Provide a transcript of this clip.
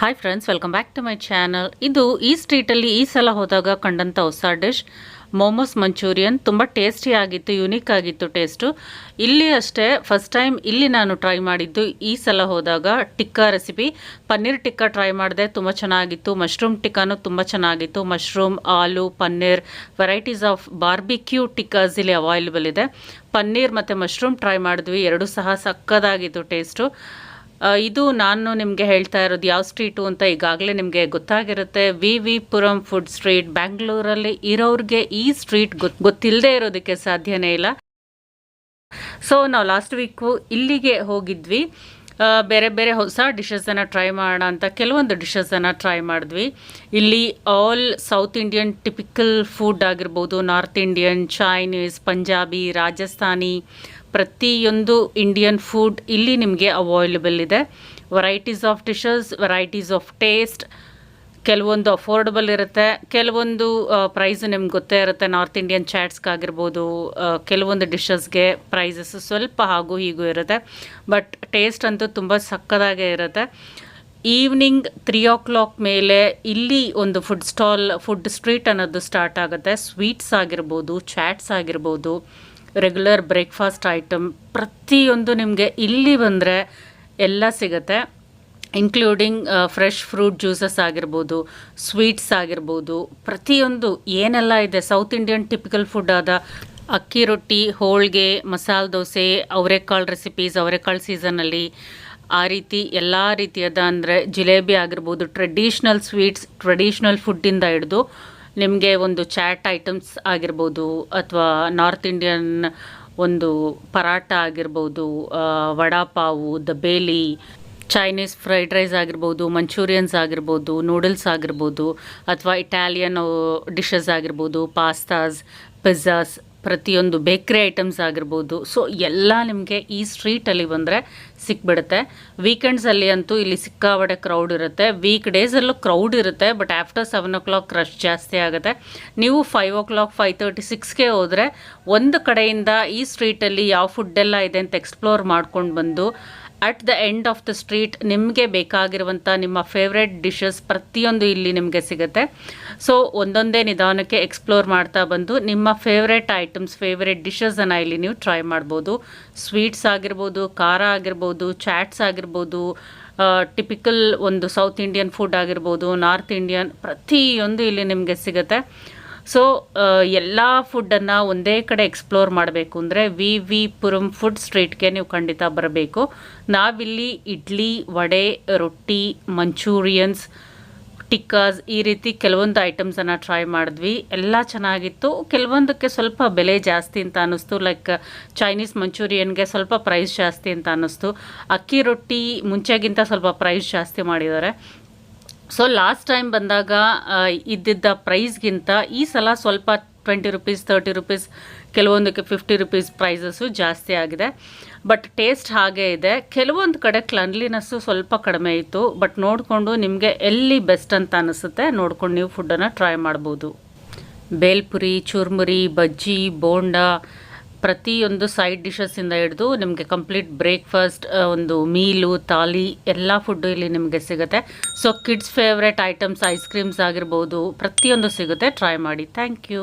Hi friends welcome back to my channel ಇದು ಈ ಸ್ಟ್ರೀಟಲ್ಲಿ ಈ ಸಲ ಹೋದಾಗ ಕಂಡಂಥ ಹೊಸ ಡಿಶ್ ಮೋಮೋಸ್ ಮಂಚೂರಿಯನ್ ತುಂಬ ಟೇಸ್ಟಿ ಆಗಿತ್ತು ಯುನೀಕ್ ಆಗಿತ್ತು ಟೇಸ್ಟು ಇಲ್ಲಿ ಅಷ್ಟೇ ಫಸ್ಟ್ ಟೈಮ್ ಇಲ್ಲಿ ನಾನು ಟ್ರೈ ಮಾಡಿದ್ದು ಈ ಸಲ ಹೋದಾಗ ಟಿಕ್ಕಾ ರೆಸಿಪಿ ಪನ್ನೀರ್ ಟಿಕ್ಕಾ ಟ್ರೈ ಮಾಡಿದೆ, ತುಂಬ ಚೆನ್ನಾಗಿತ್ತು. ಮಶ್ರೂಮ್ ಟಿಕ್ಕಾನು ತುಂಬ ಚೆನ್ನಾಗಿತ್ತು. Mushroom aloo, paneer varieties of barbecue tikkas ಇಲ್ಲಿ ಅವೈಲೇಬಲ್ ಇದೆ. ಪನ್ನೀರ್ ಮತ್ತು ಮಶ್ರೂಮ್ ಟ್ರೈ ಮಾಡಿದ್ವಿ, ಎರಡೂ ಸಹ ಸಕ್ಕದಾಗಿತ್ತು ಟೇಸ್ಟು ಇದು ನಾನು ನಿಮಗೆ ಹೇಳ್ತಾ ಇರೋದು ಯಾವ ಸ್ಟ್ರೀಟು ಅಂತ ಈಗಾಗಲೇ ನಿಮಗೆ ಗೊತ್ತಾಗಿರುತ್ತೆ. V V Puram food street. ಬ್ಯಾಂಗ್ಳೂರಲ್ಲಿ ಇರೋರಿಗೆ ಈ ಸ್ಟ್ರೀಟ್ ಗೊತ್ ಗೊತ್ತಿಲ್ಲದೆ ಇರೋದಕ್ಕೆ ಸಾಧ್ಯನೇ ಇಲ್ಲ. ಸೊ, ನಾವು ಲಾಸ್ಟ್ ವೀಕು ಇಲ್ಲಿಗೆ ಹೋಗಿದ್ವಿ. ಬೇರೆ ಬೇರೆ ಹೊಸ ಡಿಶಸನ್ನು ಟ್ರೈ ಮಾಡೋಣ ಅಂತ ಕೆಲವೊಂದು ಡಿಶಸನ್ನು ಟ್ರೈ ಮಾಡಿದ್ವಿ. ಇಲ್ಲಿ all south Indian typical food ಆಗಿರ್ಬೋದು, north Indian, Chinese, Punjabi, Rajasthani ಪ್ರತಿಯೊಂದು ಇಂಡಿಯನ್ ಫುಡ್ ಇಲ್ಲಿ ನಿಮಗೆ ಅವೈಲೇಬಲ್ ಇದೆ. Varieties of dishes varieties of taste ಕೆಲವೊಂದು ಅಫೋರ್ಡಬಲ್ ಇರುತ್ತೆ. ಕೆಲವೊಂದು ಪ್ರೈಸ್ ನಿಮ್ಗೆ ಗೊತ್ತೇ ಇರುತ್ತೆ. ನಾರ್ತ್ ಇಂಡಿಯನ್ ಚಾಟ್ಸ್ಗಾಗಿರ್ಬೋದು ಕೆಲವೊಂದು ಡಿಶಸ್ಗೆ ಪ್ರೈಸಸ್ ಸ್ವಲ್ಪ ಹಾಗೂ ಹೀಗೂ ಇರುತ್ತೆ. ಬಟ್ ಟೇಸ್ಟ್ ಅಂತೂ ತುಂಬ ಸಕ್ಕದಾಗೇ ಇರುತ್ತೆ. ಈವ್ನಿಂಗ್ ತ್ರೀ ಓ ಕ್ಲಾಕ್ ಮೇಲೆ ಇಲ್ಲಿ ಒಂದು ಫುಡ್ ಸ್ಟಾಲ್ ಫುಡ್ ಸ್ಟ್ರೀಟ್ ಅನ್ನೋದು ಸ್ಟಾರ್ಟ್ ಆಗುತ್ತೆ. ಸ್ವೀಟ್ಸ್ ಆಗಿರ್ಬೋದು ಚಾಟ್ಸ್ ಆಗಿರ್ಬೋದು ರೆಗ್ಯುಲರ್ ಬ್ರೇಕ್ಫಾಸ್ಟ್ ಐಟಮ್ ಪ್ರತಿಯೊಂದು ನಿಮಗೆ ಇಲ್ಲಿ ಬಂದರೆ ಎಲ್ಲ ಸಿಗುತ್ತೆ. ಇನ್ಕ್ಲೂಡಿಂಗ್ ಫ್ರೆಶ್ ಫ್ರೂಟ್ ಜ್ಯೂಸಸ್ ಆಗಿರ್ಬೋದು ಸ್ವೀಟ್ಸ್ ಆಗಿರ್ಬೋದು, ಪ್ರತಿಯೊಂದು ಏನೆಲ್ಲ ಇದೆ. ಸೌತ್ ಇಂಡಿಯನ್ ಟಿಪಿಕಲ್ ಫುಡ್ ಆದ ಅಕ್ಕಿ ರೊಟ್ಟಿ, ಹೋಳಿಗೆ, ಮಸಾಲೆ ದೋಸೆ, ಅವರೆಕಾಳು ರೆಸಿಪೀಸ್ ಅವರೆಕಾಳು ಸೀಸನಲ್ಲಿ ಆ ರೀತಿ ಎಲ್ಲ ರೀತಿಯಾದ ಅಂದರೆ ಜಿಲೇಬಿ ಆಗಿರ್ಬೋದು ಟ್ರೆಡಿಷ್ನಲ್ ಸ್ವೀಟ್ಸ್ ಟ್ರೆಡಿಷ್ನಲ್ ಫುಡ್ಡಿಂದ ಹಿಡಿದು ನಿಮಗೆ ಒಂದು ಚಾಟ್ ಐಟಮ್ಸ್ ಆಗಿರ್ಬೋದು ಅಥವಾ ನಾರ್ತ್ ಇಂಡಿಯನ್ ಒಂದು ಪರಾಟ ಆಗಿರ್ಬೋದು vada pav dabeli Chinese fried rice ಆಗಿರ್ಬೋದು, ಮಂಚೂರಿಯನ್ಸ್ ಆಗಿರ್ಬೋದು, ನೂಡಲ್ಸ್ ಆಗಿರ್ಬೋದು, ಅಥವಾ ಇಟಾಲಿಯನ್ ಡಿಶಸ್ ಆಗಿರ್ಬೋದು, ಪಾಸ್ತಾಸ್, ಪಿಜ್ಜಾಸ್ ಪ್ರತಿಯೊಂದು ಬೇಕ್ರಿ ಐಟಮ್ಸ್ ಆಗಿರ್ಬೋದು. ಸೊ ಎಲ್ಲ ನಿಮಗೆ ಈ ಸ್ಟ್ರೀಟಲ್ಲಿ ಬಂದರೆ ಸಿಕ್ಬಿಡುತ್ತೆ. ವೀಕೆಂಡ್ಸಲ್ಲಿ ಅಂತೂ ಇಲ್ಲಿ ಸಿಕ್ಕಾಪಟ್ಟೆ ಕ್ರೌಡ್ ಇರುತ್ತೆ. ವೀಕ್ ಡೇಸಲ್ಲೂ ಕ್ರೌಡ್ ಇರುತ್ತೆ but after seven o'clock rush ಜಾಸ್ತಿ ಆಗುತ್ತೆ. ನೀವು five o'clock five thirty ಸಿಕ್ಸ್ಗೆ ಹೋದರೆ ಒಂದು ಕಡೆಯಿಂದ ಈ ಸ್ಟ್ರೀಟಲ್ಲಿ ಯಾವ ಫುಡ್ಡೆಲ್ಲ ಇದೆ ಅಂತ ಎಕ್ಸ್ಪ್ಲೋರ್ ಮಾಡ್ಕೊಂಡು ಬಂದು at the end of the street ನಿಮಗೆ ಬೇಕಾಗಿರುವಂಥ ನಿಮ್ಮ ಫೇವ್ರೆಟ್ ಡಿಶಸ್ ಪ್ರತಿಯೊಂದು ಇಲ್ಲಿ ನಿಮಗೆ ಸಿಗುತ್ತೆ. ಸೊ ಒಂದೊಂದೇ ನಿಧಾನಕ್ಕೆ ಎಕ್ಸ್ಪ್ಲೋರ್ ಮಾಡ್ತಾ ಬಂದು, ನಿಮ್ಮ ಫೇವ್ರೆಟ್ ಐಟಮ್ಸ್ ಫೇವ್ರೆಟ್ ಡಿಶಸನ್ನು ಇಲ್ಲಿ ನೀವು ಟ್ರೈ ಮಾಡ್ಬೋದು. ಸ್ವೀಟ್ಸ್ ಆಗಿರ್ಬೋದು, ಖಾರ ಆಗಿರ್ಬೋದು ಚಾಟ್ಸ್ ಆಗಿರ್ಬೋದು ಟಿಪಿಕಲ್ ಒಂದು ಸೌತ್ ಇಂಡಿಯನ್ ಫುಡ್ ಆಗಿರ್ಬೋದು ನಾರ್ತ್ ಇಂಡಿಯನ್ ಪ್ರತಿಯೊಂದು ಇಲ್ಲಿ ನಿಮಗೆ ಸಿಗುತ್ತೆ. ಸೊ ಎಲ್ಲ ಫುಡ್ಡನ್ನು ಒಂದೇ ಕಡೆ ಎಕ್ಸ್ಪ್ಲೋರ್ ಮಾಡಬೇಕು ಅಂದರೆ ವಿ ವಿ ಪುರಂ ಫುಡ್ ಸ್ಟ್ರೀಟ್ಗೆ ನೀವು ಖಂಡಿತ ಬರಬೇಕು. ನಾವಿಲ್ಲಿ ಇಡ್ಲಿ, ವಡೆ, ರೊಟ್ಟಿ, ಮಂಚೂರಿಯನ್ಸ್, ಟಿಕ್ಕಾಸ್ ಈ ರೀತಿ ಕೆಲವೊಂದು ಐಟಮ್ಸನ್ನು ಟ್ರೈ ಮಾಡಿದ್ವಿ. ಎಲ್ಲ ಚೆನ್ನಾಗಿತ್ತು. ಕೆಲವೊಂದಕ್ಕೆ ಸ್ವಲ್ಪ ಬೆಲೆ ಜಾಸ್ತಿ ಅಂತ ಅನ್ನಿಸ್ತು. ಲೈಕ್ ಚೈನೀಸ್ ಮಂಚೂರಿಯನ್ಗೆ ಸ್ವಲ್ಪ ಪ್ರೈಸ್ ಜಾಸ್ತಿ ಅಂತ ಅನ್ನಿಸ್ತು. ಅಕ್ಕಿ ರೊಟ್ಟಿ ಮುಂಚೆಗಿಂತ ಸ್ವಲ್ಪ ಪ್ರೈಸ್ ಜಾಸ್ತಿ ಮಾಡಿದ್ದಾರೆ. ಸೊ ಲಾಸ್ಟ್ ಟೈಮ್ ಬಂದಾಗ ಇದ್ದಿದ್ದ ಪ್ರೈಸ್ಗಿಂತ ಈ ಸಲ ಸ್ವಲ್ಪ ಟ್ವೆಂಟಿ ರುಪೀಸ್ ತರ್ಟಿ ರುಪೀಸ್ ಕೆಲವೊಂದಕ್ಕೆ ಫಿಫ್ಟಿ ರುಪೀಸ್ ಪ್ರೈಸಸ್ಸು ಜಾಸ್ತಿ ಆಗಿದೆ. ಬಟ್ ಟೇಸ್ಟ್ ಹಾಗೇ ಇದೆ. ಕೆಲವೊಂದು ಕಡೆ ಕ್ಲನ್ಲಿನೆಸ್ಸು ಸ್ವಲ್ಪ ಕಡಿಮೆ ಇತ್ತು. ಬಟ್ ನೋಡಿಕೊಂಡು ನಿಮಗೆ ಎಲ್ಲಿ ಬೆಸ್ಟ್ ಅಂತ ಅನಿಸುತ್ತೆ, ನೋಡ್ಕೊಂಡು ನೀವು ಫುಡ್ಡನ್ನು ಟ್ರೈ ಮಾಡ್ಬೋದು. ಬೇಲ್ಪುರಿ, ಚುರ್ಮುರಿ, ಬಜ್ಜಿ, ಬೋಂಡ ಪ್ರತಿಯೊಂದು ಸೈಡ್ ಡಿಶಸ್ಸಿಂದ ಹಿಡಿದು ನಿಮಗೆ ಕಂಪ್ಲೀಟ್ ಬ್ರೇಕ್ಫಾಸ್ಟ್ ಒಂದು ಮೀಲು ತಾಲಿ ಎಲ್ಲ ಫುಡ್ಡು ಇಲ್ಲಿ ನಿಮಗೆ ಸಿಗುತ್ತೆ. So kids favourite items ice creams ಆಗಿರ್ಬೋದು ಪ್ರತಿಯೊಂದು ಸಿಗುತ್ತೆ. ಟ್ರೈ ಮಾಡಿ. Thank you